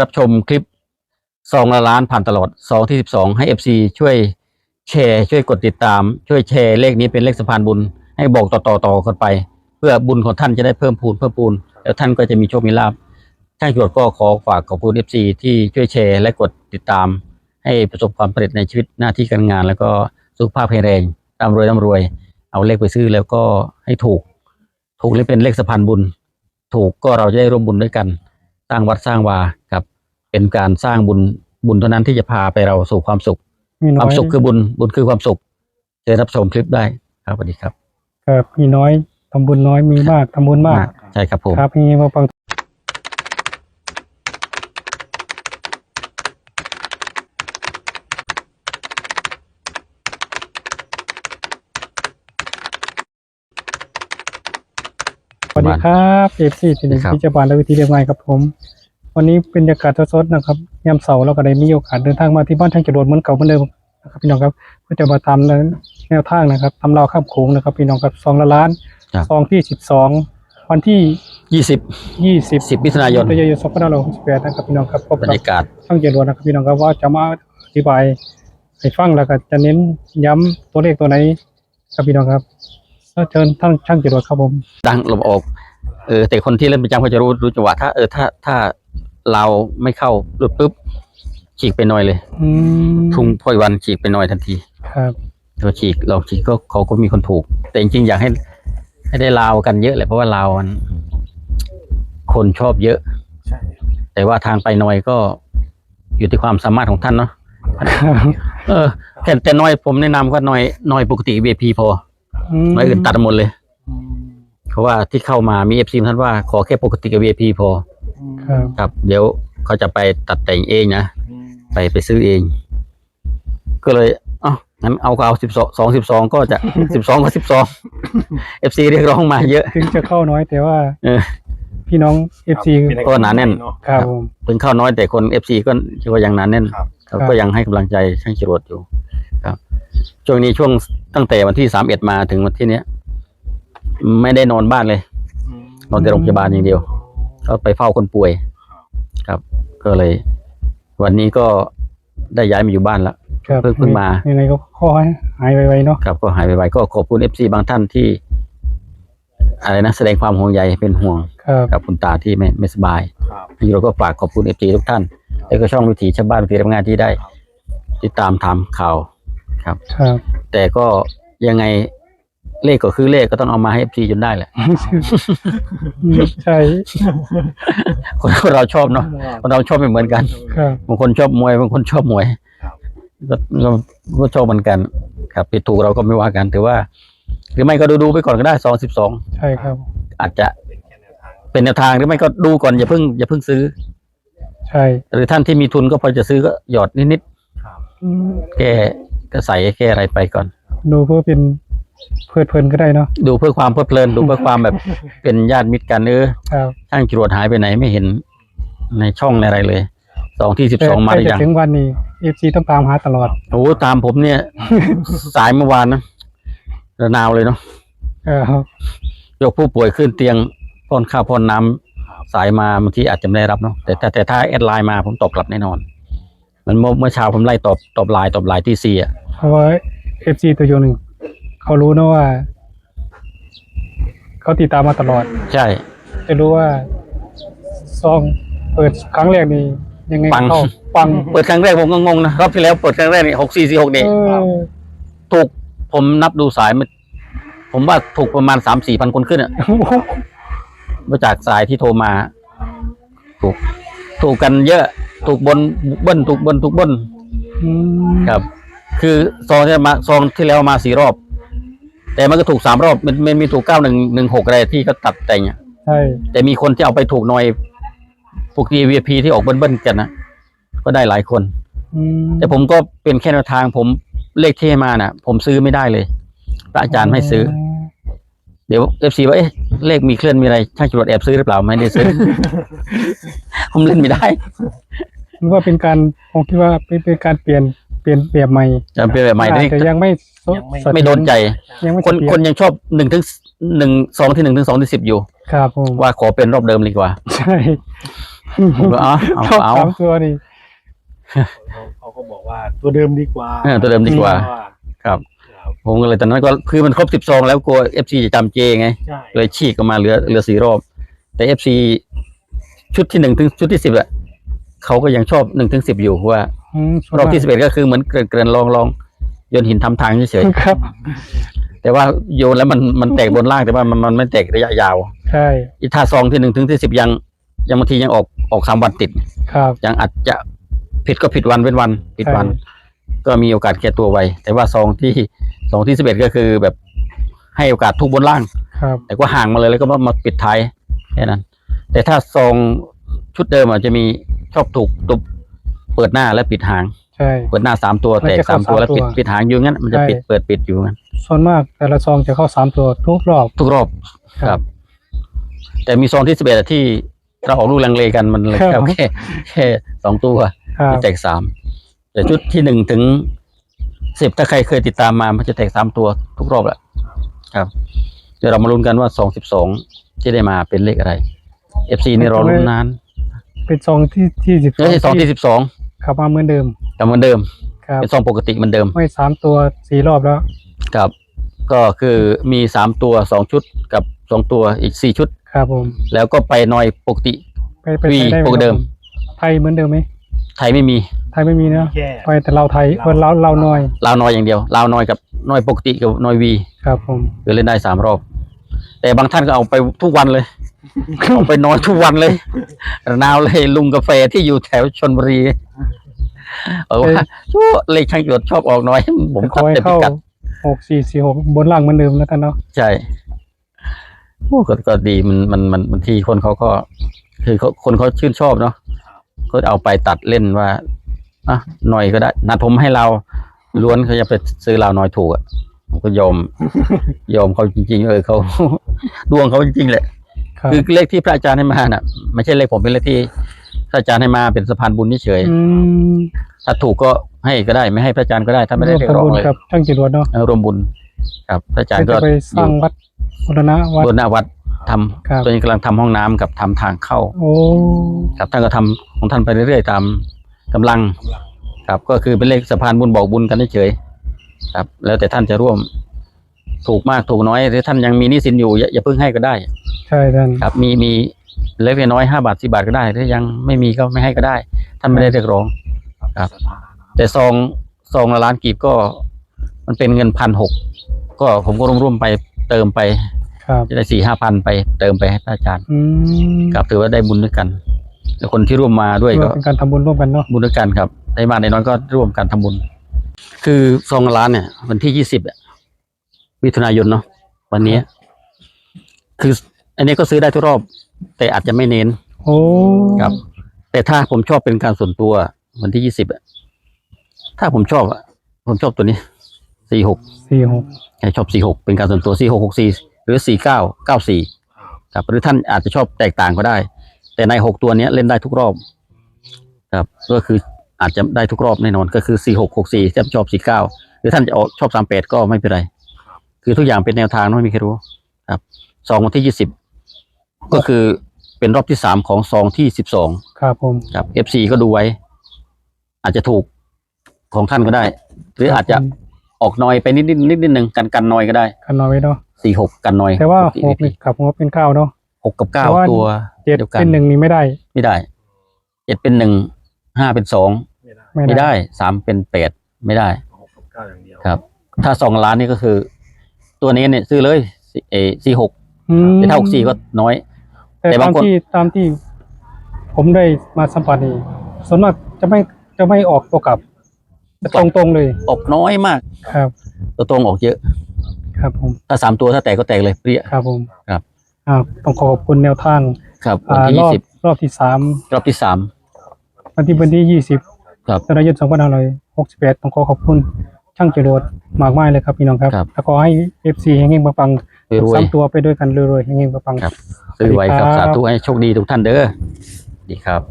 รับชมคลิปซองละล้านผ่านตลอดซองที่สิบสองให้เอฟซีช่วยแชร์ช่วยกดติดตาม ช่วยแชร์เลขนี้เป็นเลขสะพานบุญ ให้บอกต่อต่อต่อกันไป เพื่อบุญของท่านจะได้เพิ่มพูนเพิ่มพูน แล้วท่านก็จะมีโชคมีลาภช่างจรวดก็ขอฝากขอบคุณเอฟซีที่ช่วยแชร์และกดติดตาม ให้ประสบความสำเร็จในชีวิตหน้าที่การงาน แล้วก็สุขภาพแข็งแรงร่ำรวยร่ำรวย เอาเลขไปซื้อแล้วก็ให้ถูก ถูกเลยเป็นเลขสะพานบุญ ถูกก็เราจะได้ร่วมบุญด้วยกันสร้างวัดสร้างวาร เป็นการสร้างบุญบุญเท่านั้นที่จะพาไปเราสู่ความสุข มีคน้วาอมยสุขคือบุญบุญคือความสุขเชิญรับชมคลิปได้ครับสวัสดีครับครับมีน้อยทำบุญน้อยมีมากทำบุญมากใช่ครับผม ครับมีมาฟังสวัสดีครับเอฟซีที่หนึ่งครับ พิจารณาและวิธีเรียบง่ายครับผม วันนี้เป็นบรรยากาศสดๆนะครับยามเสาร์เราก็ได้มีโอกาสเดินทางมาที่บ้านช่างจรวดเหมือนเก่าเหมือนเดิมนะครับพี่น้องครับเพื่อจะมาตามแนวทางนะครับตำราวข้ามโขงนะครับพี่น้องครับซองละล้านครับ ซองที่สิบสองวันที่ยี่สิบยี่สิบสิบมิถุนายนกันยายนสองพันห้าร้อยหกสิบแปดนะครับพี่น้องครับพบบรกับรยากาศ ช่างเจรวนนะครับพี่น้องครับว่าจะมาอธิบายให้ฟังแล้วก็จะเน้นย้ำตัวเลขตัวไหนครับพี่น้องครับก็เชิญท่านช่างเจรวนครับผม ดังลมออก เออแต่คนที่เล่นประจำเขาจะรู้รู้จังหวะถ้าเออถ้าถ้า เราไม่เข้าหลุดปุ๊บฉีกไปหน่อยเลยอืมพุ่งพอยวันฉีกไปหน่อยทันทีครับเราฉีกลองฉีกก็เขาก็มีคนถูก แต่จริงๆอยากให้ ให้ได้ลาวกันเยอะเลยเพราะว่าลาวมัน คนชอบเยอะ ใช่ แต่ว่าทางไปหน่อยก็ อยู่ที่ความสามารถของท่านเนาะเออแต่แต่น้อยผมแนะนำก็น้อยน้อยปกติ VIP พอมน้อยอื่นตัดหมดเลย เพราะว่าที่เข้ามามีเอฟซีท่านว่าขอแค่ปกติกับ VIP พอ ครับ ครับเดี๋ยวเขาจะไปตัดแต่งเองนะไปไปซื้อเอง ก็เลยเอ้างั้นเอาก็เอาสิบสองสองสิบสองก็จะสิบสองก็สิบสองเอฟซีเรียกร้องมาเยอะ ถึงจะเข้าน้อยแต่ว่าเออ พี่น้องเอฟซีก็หนาแน่น ครับผม ถึงเข้าน้อยแต่คนเอฟซีก็ก็ยังหนานแน่นครับ เขาครับก็ยังให้กำลังใจช่างจรวดอยู่ ครับ ช่วงนี้ช่วงตั้งแต่วันที่สามเอ็ดมาถึงวันที่เนี้ย ไม่ได้นอนบ้านเลย นอนแต่โรงพยาบาลอย่างเดียว ก็ไปเฝ้าคนป่วย ครับ ก็เลย วันนี้ก็ได้ย้ายมาอยู่บ้านแล้วครับเพิ่งเพิ่งมา ยังไงก็ขอให้หายไวๆเนาะครับ ก็หายไปๆก็ขอบคุณเอฟซีบางท่านที่ อะไรนะแสดงความห่วงใยเป็นห่วง ครับ กับคุณตาที่ไม่ไม่สบายครับ พี่เราก็ฝากขอบคุณเอฟซีทุกท่าน แล้วก็ช่องวิถีชาวบ้านวิถีทำงานที่ได้ ติดตามทำข่าว ครับ ครับ แต่ก็ยังไง เลขก็คือเลขก็ต้องเอามาให้เอฟซีจนได้แหละอืมใช่คนเราชอบเนาะคนเราชอบไม่เหมือนกันครับบางคนชอบมวยบางคนชอบมวยครับก็ก็ก็ชอบเหมือนกัน ครับผิดถูกเราก็ไม่ว่ากันถือว่า หรือไม่ก็ดูดูๆไปก่อนก็ได้สองสิบสองใช่ครับ อาจจะเป็นแค่แนวทางเป็นแนวทางหรือไม่ก็ดูก่อนอย่าเพิ่งอย่าเพิ่งซื้อ ใช่ หรือท่านที่มีทุนก็พอจะซื้อก็หยอดนิดครับอืมๆแก้ก็ใส่แก้อะไรไปก่อน ดูเพื่อเป็น เพลิดเพลินก็ได้เนาะดูเพื่อความเพลิดเพลินดูเพื่อความแบบ เป็นญาติมิตรกันเออครับช่างจรวดหายไปไหนไม่เห็นในช่องในอะไรเลยสองที่สิบสองมาหรือใกล้ยังจะถึงวันนี้เอฟซีต้องตามหาตลอดโอ้ตามผมเนี่ย สายเมื่อวานนะระนาวเลยเนาะครับยกผู้ป่วยขึ้นเตียงป้อนข้าวป้อนน้ำสายมาบางทีอาจจะไม่ได้รับเนาะแต่แต่แต่ถ้าแอดไลน์มาผมตอบกลับแน่นอน มันเมื่อเมื่อเช้าผมไล่ตอบตอบไลน์ตอบไลน์ที่สี่อะเพราะว่าเอฟซีตัวยงหนึ่ง เขารู้นะว่า เขาติดตามมาตลอด ใช่ จะรู้ว่า ซองเปิดครั้งแรกนี่ยังไงปัง เข้าปังเปิดครั้งแรกผมก็งงนะรอบที่แล้วเปิดครั้งแรกนี่หกสี่สี่หกเอนี่อถูกผมนับดูสายมันผมว่าถูกประมาณสามสี่พันคนขึ้นอะมาจากสายที่โทรมา ถูก ถูกกันเยอะ ถูกบนเบิ้ลถูกบนถูกเบิ้ลอืมครับ คือซองที่มาซองที่แล้วมาสี่รอบ แต่มันก็ถูกสามรอบมันมันมีถูกเก้าหนึ่งหนึ่งหกอะไรที่เขาตัดแต่งอะใช่แต่มีคนที่เอาไปถูกหน่อยพวก VIP ที่ออกเบิ้ลๆกันนะก็ได้หลายคน อืมแต่ผมก็เป็นแค่แนวทางผมเลขที่ให้มาน่ะ ผมซื้อไม่ได้เลยพระอาจารย์ไม่ซื้อ เดี๋ยวเอฟซีว่าเอ๊ะเลขมีเคลื่อนมีอะไรช่างจรวดแอบซื้อหรือเปล่าไม่ได้ซื้อ ผมเล่นไม่ได้นึกว่าเป็นการผมคิดว่าเป็นเป็นการเปลี่ยนเป ลี่ยนแบบใหม่จะเป็นแบบใหม่อาจนี่จะยังไม่สยังไม่เสถียรไม่โดนใจ ยังไม่คนเสถียรคนยังชอบหนึ่งถึงหนึ่งสองที่หนึ่งถึงสองที่สิบอยู่ ครับผมว่าขอเป็นรอบเดิมดีกว่าใช่ผมก็เอาเอาชอบเอาสามตัวนี่เขาเขาก็บอกว่าตัวเดิมดีกว่าเออตัวเดิมดีกว่า ครับ ครับผมก็เลยตอนนั้นก็คือมันครบสิบซองแล้วกลัวเอฟซีจะจำเจไง ใช่เลยฉีกออกมาเหลือเหลือสี่รอบ แต่เอฟซีชุดที่หนึ่งถึงชุดที่สิบอะเขาก็ยังชอบหนึ่งถึงสิบอยู่เพราะว่าอืมส่วน รอบมากที่สิบเอ็ดก็คือเหมือนเกรนเกรนลองลองโยนหินทำทางเฉยครับๆแต่ว่าโยนแล้วมันมันแตกบนล่างแต่ว่ามันมันไม่แตกระยะยาว ใช่อีท่าซองที่หนึ่งถึงที่สิบยัง ยังบางทียังออกออกสามวันติด ครับยังอาจจะผิดก็ผิดวันเว้นวันผิดวันใช่ก็มีโอกาสแก้ตัวไวแต่ว่าซองที่ซองที่สิบเอ็ดก็คือแบบให้โอกาสทุกบนล่าง ครับ แต่ก็ห่างมาเลยแล้วก็มามาปิดท้ายแค่นั้น แต่ถ้าซองชุดเดิมอาจจะมีชอบถูกตุบ เปิดหน้าและปิดหาง ใช่ เปิดหน้าสามตัวมันแตกจะสาเข้ามตัวแล้วปิดสามตัวปิดหางอยู่งั้น มันจะใช่ปิดเปิดปิดอยู่งั้นส่วนมากแต่ละซองจะเข้าสามตัวทุกรอบทุกรอบครับครับแต่มีซองที่สิบเอ็ดที่เราออกลูกลังเลกันมันเลยครับแค่แค่สองตัวครับที่แตกสามแต่ชุดที่หนึ่งถึงสิบถ้าใครเคยติดตามมามันจะแตกสามตัวทุกรอบแหละครับ เดี๋ยวเรามาลุ้นกันว่าสองสิบสองที่ได้มาเป็นเลขอะไรเอฟซีนี่รอลุ้นนานเป็นซองที่ที่สิบไม่ใช่สองที่สิบสอง ขับมาเหมือนเดิมแต่เหมือนเดิม ครับเป็นซองปกติเหมือนเดิมไม่สามตัวสี่รอบแล้ว ครับ ก็คือมีสามตัวสองชุดกับสองตัวอีกสี่ชุด ครับผม แล้วก็ไปนอยปกติ ไปไปวีไปได้ไหปกติเดิมครับผไทยเหมือนเดิมไหมไทยไม่มีไทยไม่มีนะแค่ไปแต่เราไทยเออเราเราน้อยลาวนอยอย่างเดียวลาวนอยกับนอยปกติกับนอยวีครับ ผมคือเล่นได้สามรอบ แต่บางท่านก็เอาไปทุกวันเลย เอาไปนอนทุกวันเลยระนาวเลยลุงกาแฟที่อยู่แถวชนบุรี เออว่าชั่วเลขช่างจวดชอบออกน้อย ผมขขัอบให้แต่พิเข้ากัดหกสี่สี่หกบนล่างเหมือนเดิมแล้วกันเนาะใช่โอ้ก็ก็ดีมันมันมันบางทีคนเขาก็ คือเขาคนเขาชื่นชอบเนาะก็เอาไปตัดเล่นว่าอะหน่อยก็ได้ นัดผมให้เราล้วนเขาจะไปซื้อเราน้อยถูกอะผมก็ยอม ยอมเขาจริง ๆ เออเขา ดวงเขาจริงๆแหละ ครับคือเลขที่พระอาจารย์ให้มาน่ะไม่ใช่เลขผมเป็นเลขที่ พระอาจารย์ให้มาเป็นสะพานบุญเฉยอืมๆถ้าถูกก็ให้ก็ได้ไม่ให้พระอาจารย์ก็ได้ถ้าไม่ได้เรียกร่ร้วอมงทำบุญเลยกับช่างจรวดเนาะเออรวมบุญ ครับพระอาจารย์ก็จะไปสร้างวัดบูรณะวัดบนหน้าวัดทครับำตอนนี้กำลังทำห้องน้ำกับทำทางเข้า โอ้ ครับท่านก็ทำของท่านไปเรื่อยๆตามกำลัง ครับ ก็คือเป็นเลขสะพานบุญบอกบุญกันเฉยๆครับ แล้วแต่ท่านจะร่วม ถูกมากถูกน้อยหรือท่านยังมีหนี้สินอยู่อย่าอย่าเพิ่งให้ก็ได้ ใช่ท่าน ครับ มีมี เล็กน้อยห้าบาทสิบาทก็ได้ถ้ายังไม่มีก็ไม่ให้ก็ได้ ท่านไม่ได้เรียกร้องครับ แต่ซองซองละล้านกีบก็ มันเป็นเงินพันหกก็ผมก็ร่วมๆไปเติมไปครับจะได้สี่ห้าพันไปเติมไปให้พระอาจารย์อืมครับถือว่าได้บุญด้วยกันแล้วคนที่ร่วมมาด้วยถือก็ว่าเป็นการทำบุญร่วมกันเนาะบุญด้วยกันครับได้มากได้น้อยก็ร่วมกันทำบุญ คือซองละล้านเนี่ย วันที่ยี่สิบมิถุนายนเนาะวันนี้ คือ อันนี้ก็ซื้อได้ทุกรอบ แต่อาจจะไม่เน้นโอ้ครับ แต่ถ้าผมชอบเป็นการส่วนตัววันที่ยี่สิบอะถ้าผมชอบอะผมชอบตัวนี้สี่หกสี่หกชอบสี่หกเป็นการส่วนตัวสี่หกหกสี่หรือสี่เก้าเก้าสี่ครับหรือท่านอาจจะชอบแตกต่างก็ได้ แต่ในหกตัวเนี้ยเล่นได้ทุกรอบ ครับ ก็คืออาจจะได้ทุกรอบแน่นอน ก็คือสี่หกหกสี่ท่านชอบสี่เก้าหรือท่านจะออกชอบสามแปดก็ไม่เป็นไร คือทุกอย่างเป็นแนวทางเนอะไม่มีใครรู้ ครับซองวันที่ยี่สิบ ก็คือเป็นรอบที่สามของซองที่สิบสองครับผม ครับ FC ก็ดูไว้ อาจจะถูกของท่านก็ได้ หรืออาจจะออกนอยไปนิดนิดนิดนิดนึงกันกันนอยก็ได้ กันน้อยไว้เนาะสี่หกกันนอย แต่ว่าปติหกนี่ขับหัวเป็นเก้าเนาะหกกับเก้าแต่ว่าตัวเจ็ดเดียวกันเป็นหนึ่งนี่ไม่ได้ ไม่ได้เจ็ดเป็นหนึ่งห้าเป็นสองไม่ได้ไม่ไม่ได้ได้สามเป็นแปดไม่ได้หกกับเก้าอย่างเดียวครับ ถ้าสองล้านนี่ก็คือ ตัวนี้เนี่ยซื้อเลยเอสี่หกอืมแต่ถ้าหกสี่ก็น้อย แต่แต่ตาบามงคนที่ตามที่ ผมได้มาสัมผัสนี่ส่วนมากจะไม่จะไม่ออกตัวกลับจะตรงตรงๆเลยออกน้อยมากครับ ตัวตรงออกเยอะ ครับผมถ้าสามตัวถ้าแตกก็แตกเลยเปรี้ยครับผมครับอ่าต้องขอขอบคุณแนวทางครับวันอ่าที่รยี่อบสิบรอบที่สามรอบที่สามวันที่วันที่ยี่สิบครับธนายนสองพันห้าร้อยหกสิบแปดต้องขอขอบคุณช่างจรวดมากมายเลยครับพี่น้องครับครับแล้วก็ให้เอฟซีเฮงๆปังรวยๆสามตัวไปด้วยกันรวยๆเฮงๆปังๆค รับซื้อไว้ครับสวัสดีครับ สาธุให้โชคดีทุกท่านเด้อดีครับ